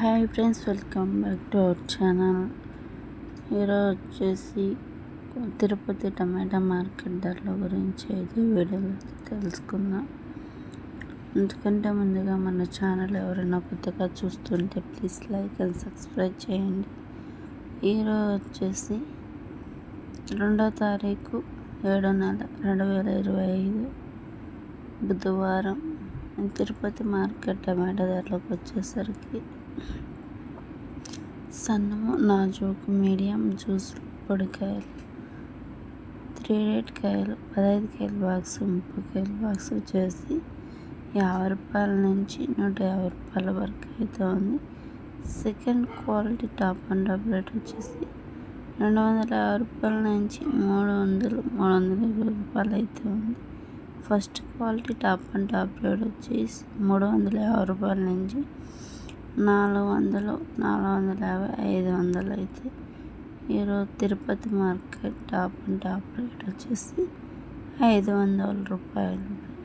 Hi friends welcome back to our channel. ఈరోజు వచ్చేసి తిరుపతి టమాటా market ధరల గురించి అయితే వీడియోలో తెలుసుకుందాం. ఎందుకంటే ముందుగా మన ఛానల్ ఎవరైనా కొత్తగా చూస్తుంటే ప్లీజ్ లైక్ అండ్ సబ్స్క్రైబ్ చేయండి. ఈరోజు వచ్చేసి రెండో తారీఖు ఏడో నెల రెండు వేల ఇరవై ఐదు బుధవారం. తిరుపతి మార్కెట్ టమాటా ధరలకు వచ్చేసరికి సన్నము నాజూకు మీడియం జ్యూస్ పొడికాయలు త్రీ రేట్ కాయలు పదహైదు కాయల బాక్స్ ముప్పై కాయల బాక్స్ వచ్చేసి యాభై రూపాయల నుంచి నూట యాభై రూపాయల వరకు అయితే ఉంది. Second quality top and top rate వచ్చేసి రెండు వందల యాభై రూపాయల నుంచి మూడు వందలు మూడు వందల ఇరవై రూపాయలు అయితే ఉంది. First quality top and top rate వచ్చేసి మూడు వందల యాభై రూపాయల నుంచి నాలుగు వందలు నాలుగు వందల యాభై ఐదు వందలు అయితే ఈరోజు Tirupati market top and top rate వచ్చేసి ఐదు వందల రూపాయలు.